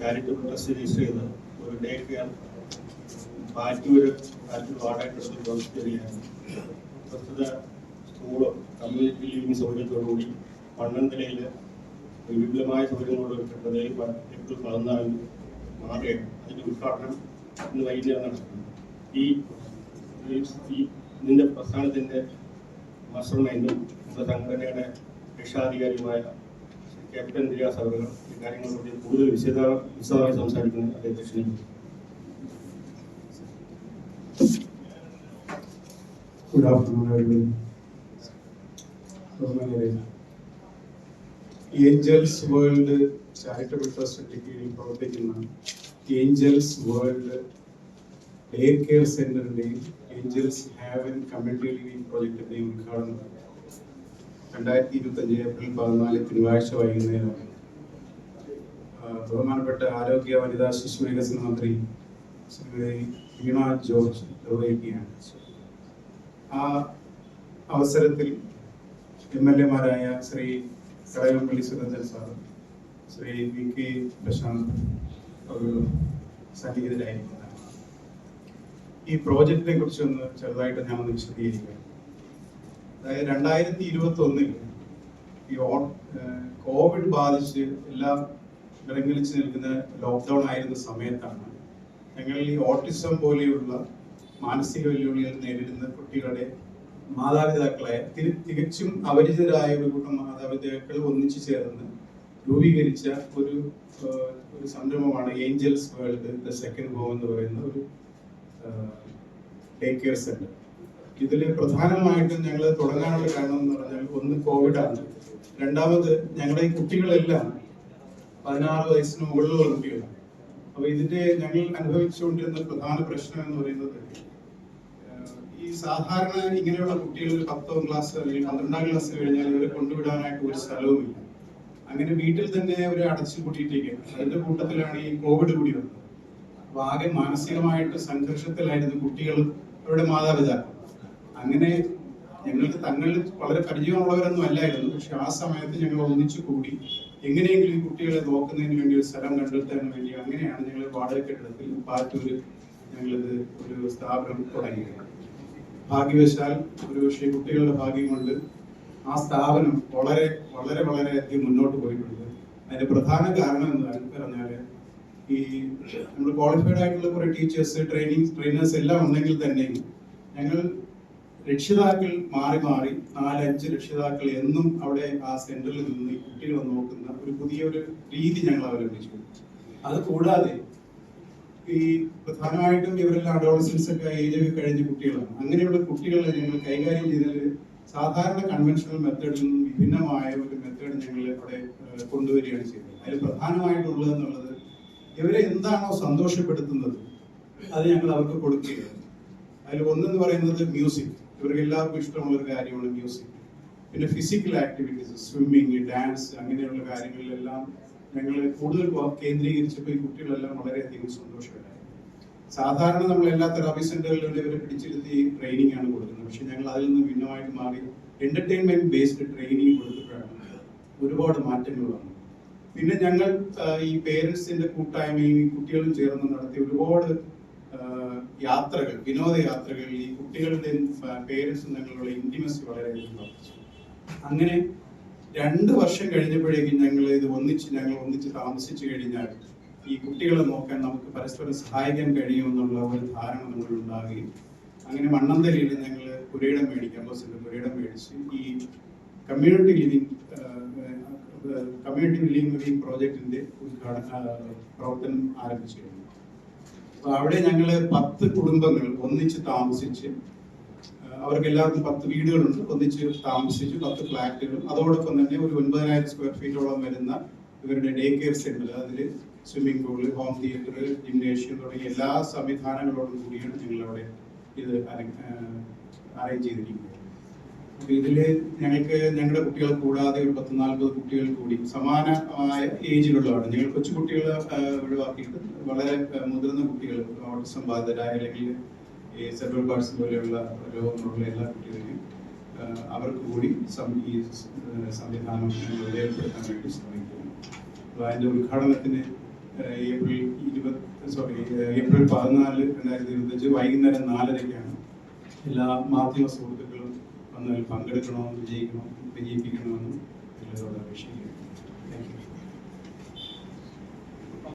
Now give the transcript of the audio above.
Charitable trust register ചെയ്ത് ഒരു day care Pattoor Pattoor trust പ്രവർത്തിച്ചു വരികയാണ് പ്രസ്തുത സ്കൂളും കമ്മ്യൂണിറ്റി ലിവിംഗ് സൗകര്യത്തോടുകൂടി പണ്ടന്തലയിൽ ഒരു വിപുലമായ സൗകര്യങ്ങളോട് കെട്ടിടത്തിൽ ഏപ്രിൽ പതിനാലിന് മാറുകയാണ് അതിന്റെ ഉദ്ഘാടനം ഇന്ന് വൈകുന്നേരം നടക്കുന്നു ഈ ഇതിന്റെ പ്രസ്ഥാനത്തിന്റെ മാസ്റ്റർ മൈൻഡും നമ്മുടെ സംഘടനയുടെ രക്ഷാധികാരിയുമായ ക്യാപ്റ്റൻ റിയാസ് അവർ ഈ കാര്യങ്ങളെക്കുറിച്ച് കൂടുതൽ വിശദ വിശദമായി സംസാരിക്കുന്നത് അദ്ദേഹത്തെ ക്ഷണിക്കുന്നു Good afternoon, everybody. ബഹുമാന്യരെ, ഏഞ്ചൽസ് വേൾഡ് ചാരിറ്റബിൾ ട്രസ്റ്റിന്റെ കീഴിൽ പ്രവർത്തിക്കുന്ന ഏഞ്ചൽസ് വേൾഡ് ഡേ കെയർ സെന്ററിന്റെയും ഏഞ്ചൽസ് ഹാവൻ കമ്മ്യൂണിറ്റി ലിവിംഗ് പ്രോജക്റ്റിന്റെയും ഉദ്ഘാടനം. രണ്ടായിരത്തി ഇരുപത്തി അഞ്ച് ഏപ്രിൽ പതിനാല് തിങ്കളാഴ്ച വൈകുന്നേരം ബഹുമാനപ്പെട്ട ആരോഗ്യ വനിതാ ശിശു വികസന മന്ത്രി ശ്രീമതി വീണ ജോർജ് നിർവഹിക്കുകയാണ്. ആ അവസരത്തിൽ M L എമാരായ Shri Kadakampally Surendran sir Shri V K Prashanth അവരും സന്നിഹിതരായിരിക്കുന്നതാണ് ഈ പ്രോജക്റ്റിനെ കുറിച്ചൊന്ന് ചെറുതായിട്ട് ഞാൻ ഒന്ന് വിശദീകരിക്കാം. അതായത് രണ്ടായിരത്തി ഇരുപത്തി ഒന്നിൽ ഈ കോവിഡ് ബാധിച്ച് എല്ലാം വിറങ്ങലിച്ച് നിൽക്കുന്ന ലോക്ക്ഡൗൺ ആയിരുന്ന സമയത്താണ് ഞങ്ങൾ ഈ ഓട്ടിസം പോലെയുള്ള മാനസിക വെല്ലുവിളികൾ നേരിടുന്ന കുട്ടികളുടെ മാതാപിതാക്കളെ തിരി- തികച്ചും അപരിചിതരായ ഒരു കൂട്ടം മാതാപിതാക്കൾ ഒന്നിച്ചു ചേർന്ന് രൂപീകരിച്ച ഒരു ഒരു സംരംഭമാണ് Angels World the second home എന്ന് പറയുന്ന ഒരു ടേക്ക് കെയർ സെന്റർ. ഇതിൽ പ്രധാനമായിട്ടും ഞങ്ങൾ തുടങ്ങാനുള്ള കാരണം എന്ന് പറഞ്ഞാൽ ഒന്ന് കോവിഡാണ്. രണ്ടാമത് ഞങ്ങളുടെ ഈ കുട്ടികളെല്ലാം പതിനാറ് വയസ്സിന് മുകളിലുള്ള കുട്ടികളാണ് അപ്പോൾ ഇതിന്റെ ഞങ്ങൾ അനുഭവിച്ചുകൊണ്ടിരുന്ന പ്രധാന പ്രശ്നം എന്ന് പറയുന്നത് ഈ സാധാരണ ഇങ്ങനെയുള്ള കുട്ടികൾ പത്താം ക്ലാസ് അല്ലെങ്കിൽ പന്ത്രണ്ടാം ക്ലാസ് കഴിഞ്ഞാൽ ഇവരെ കൊണ്ടുവിടാനായിട്ട് ഒരു സ്ഥലവുമില്ല. അങ്ങനെ വീട്ടിൽ തന്നെ അവരെ അടച്ചു കൂട്ടിയിട്ടേക്കാണ് അതിന്റെ കൂട്ടത്തിലാണ് ഈ കോവിഡ് കൂടി വന്നത്. അപ്പൊ ആകെ മാനസികമായിട്ട് സംഘർഷത്തിലായിരുന്നു കുട്ടികളും അവരുടെ മാതാപിതാക്കൾ. അങ്ങനെ ഞങ്ങൾക്ക് തങ്ങളിൽ വളരെ പരിചയമുള്ളവരൊന്നും അല്ലായിരുന്നു. പക്ഷെ ആ സമയത്ത് ഞങ്ങൾ ഒന്നിച്ചു കൂടി എങ്ങനെയെങ്കിലും ഈ കുട്ടികളെ നോക്കുന്നതിന് വേണ്ടി ഒരു സ്ഥലം കണ്ടെത്താൻ വേണ്ടി അങ്ങനെയാണ് ഞങ്ങൾ വാടക കെട്ടിടത്തിൽ പാറ്റൂര് ഞങ്ങളിത് ഒരു സ്ഥാപനം തുടങ്ങിയത്. ഭാഗ്യവശാൽ ഒരു പക്ഷേ കുട്ടികളുടെ ഭാഗ്യം കൊണ്ട് ആ സ്ഥാപനം വളരെ വളരെ വളരെ അധികം മുന്നോട്ട് പോയിട്ടുണ്ട്. അതിന്റെ പ്രധാന കാരണം എന്ന് പറഞ്ഞാൽ ഈ നമ്മൾ ക്വാളിഫൈഡ് ആയിട്ടുള്ള കുറെ ടീച്ചേഴ്സ് ട്രെയിനിങ് ട്രെയിനേഴ്സ് എല്ലാം ഉണ്ടെങ്കിൽ തന്നെയും ഞങ്ങൾ രക്ഷിതാക്കൾ മാറി മാറി നാലഞ്ച് രക്ഷിതാക്കൾ എന്നും അവിടെ ആ സെന്ററിൽ നിന്ന് കുട്ടികളെ നോക്കുന്ന ഒരു പുതിയൊരു രീതി ഞങ്ങൾ അവലംബിച്ചു. അത് കൂടാതെ ഈ പ്രധാനമായിട്ടും ഇവരെല്ലാം അഡോളസൻസ് ഒക്കെ ഏജ് ഒക്കെ കഴിഞ്ഞ കുട്ടികളാണ്. അങ്ങനെയുള്ള കുട്ടികളെ ഞങ്ങൾ കൈകാര്യം ചെയ്തത് സാധാരണ കൺവെൻഷണൽ മെത്തേഡിൽ നിന്നും വിഭിന്നമായ ഒരു മെത്തേഡ് ഞങ്ങൾ അവിടെ കൊണ്ടുവരികയാണ് ചെയ്തത്. അതിൽ പ്രധാനമായിട്ടുള്ളത് എന്നുള്ളത് ഇവരെ എന്താണോ സന്തോഷപ്പെടുത്തുന്നത് അത് ഞങ്ങൾ അവർക്ക് കൊടുക്കുകയാണ്. അതിൽ ഒന്നെന്ന് പറയുന്നത് മ്യൂസിക് ഇവർക്ക് എല്ലാവർക്കും ഇഷ്ടമുള്ള ഒരു കാര്യമാണ് മ്യൂസിക് പിന്നെ ഫിസിക്കൽ ആക്ടിവിറ്റീസ് സ്വിമ്മിങ് ഡാൻസ് അങ്ങനെയുള്ള കാര്യങ്ങളിലെല്ലാം ഞങ്ങൾ കൂടുതൽ കേന്ദ്രീകരിച്ചപ്പോൾ ഈ കുട്ടികളെല്ലാം വളരെയധികം സന്തോഷമുണ്ടായി സാധാരണ നമ്മൾ എല്ലാ തെറാപ്പി സെന്ററുകളിലും ഇവരെ പിടിച്ചിരുത്തി ട്രെയിനിങ് ആണ് കൊടുക്കുന്നത്. പക്ഷെ ഞങ്ങൾ അതിൽ നിന്ന് ഭിന്നമായിട്ട് മാറി എന്റർടൈൻമെന്റ് ബേസ്ഡ് ട്രെയിനിങ് കൊടുത്തപ്പോഴാണ് ഒരുപാട് മാറ്റങ്ങൾ വന്നു പിന്നെ ഞങ്ങൾ ഈ പേരൻസിന്റെ കൂട്ടായ്മയും കുട്ടികളും ചേർന്ന് നടത്തിയ ഒരുപാട് യാത്രകൾ വിനോദയാത്രകളിൽ ഈ കുട്ടികളുടെ പേരൻസും തമ്മിലുള്ള ഇന്റിമസി വളരെയധികം വർദ്ധിച്ചു. അങ്ങനെ രണ്ട് വർഷം കഴിഞ്ഞപ്പോഴേക്കും ഞങ്ങൾ ഇത് ഒന്നിച്ച് ഞങ്ങൾ ഒന്നിച്ച് താമസിച്ചു കഴിഞ്ഞാൽ ഈ കുട്ടികളെ നോക്കാൻ നമുക്ക് പരസ്പരം സഹായിക്കാൻ കഴിയുമെന്നുള്ള ഒരു ധാരണ നമ്മൾ ഉണ്ടാകുകയും അങ്ങനെ മണ്ണന്തലയിൽ ഞങ്ങൾ പുരയിടം മേടിക്കാം ക്യാമ്പസിന്റെ പുരയിടം മേടിച്ച് ഈ കമ്മ്യൂണിറ്റി ലിവിംഗ് കമ്മ്യൂണിറ്റി ലിവിംഗ് പ്രോജക്റ്റിന്റെ ഉദ്ഘാടന പ്രവർത്തനം ആരംഭിച്ചു കഴിഞ്ഞു അവിടെ ഞങ്ങൾ പത്ത് കുടുംബങ്ങൾ ഒന്നിച്ച് താമസിച്ച് അവർക്ക് എല്ലാവർക്കും പത്ത് വീടുകളുണ്ട്. ഒന്നിച്ച് താമസിച്ച് പത്ത് ഫ്ലാറ്റുകളും. അതോടൊപ്പം തന്നെ ഒരു ഒൻപതിനായിരം സ്ക്വയർ ഫീറ്റോളം വരുന്ന ഇവരുടെ ഡേ കെയർ സെന്റർ അതിൽ swimming pool home theatre gymnasium തുടങ്ങിയ എല്ലാ സംവിധാനങ്ങളോടും കൂടിയാണ് ഞങ്ങൾ അവിടെ ഇത് അറേഞ്ച് ചെയ്തിരിക്കുന്നത്. ഇതിൽ ഞങ്ങൾക്ക് ഞങ്ങളുടെ കുട്ടികൾ കൂടാതെ ഒരു പത്ത് നാൽപ്പത് കുട്ടികൾ കൂടി സമാനമായ ഏജിലുള്ളതാണ് ഞങ്ങൾ കൊച്ചു കുട്ടികളെ ഒഴിവാക്കിയിട്ട് വളരെ മുതിർന്ന കുട്ടികൾ ഓട്ടിസം ബാധിതരായ അല്ലെങ്കിൽ ഈ സെൻട്രൽ പാർട്സ് പോലെയുള്ള രോഗങ്ങളുള്ള എല്ലാ കുട്ടികളെയും അവർക്ക് കൂടി ഈ സംവിധാനം ഉപയോഗപ്പെടുത്താൻ വേണ്ടി ശ്രമിക്കുന്നു. അപ്പൊ അതിന്റെ ഉദ്ഘാടനത്തിന് ഏപ്രിൽ ഇരുപത് സോറി ഏപ്രിൽ പതിനാല് രണ്ടായിരത്തി ഇരുപത്തഞ്ച് വൈകുന്നേരം നാലരയ്ക്കാണ് എല്ലാ മാധ്യമ സുഹൃത്തുക്കളും അതിൽ പങ്കെടുക്കണമെന്നും വിജയിക്കണം വിജയിപ്പിക്കണമെന്നും എല്ലാവരോട് അപേക്ഷിക്കുന്നു. Thank you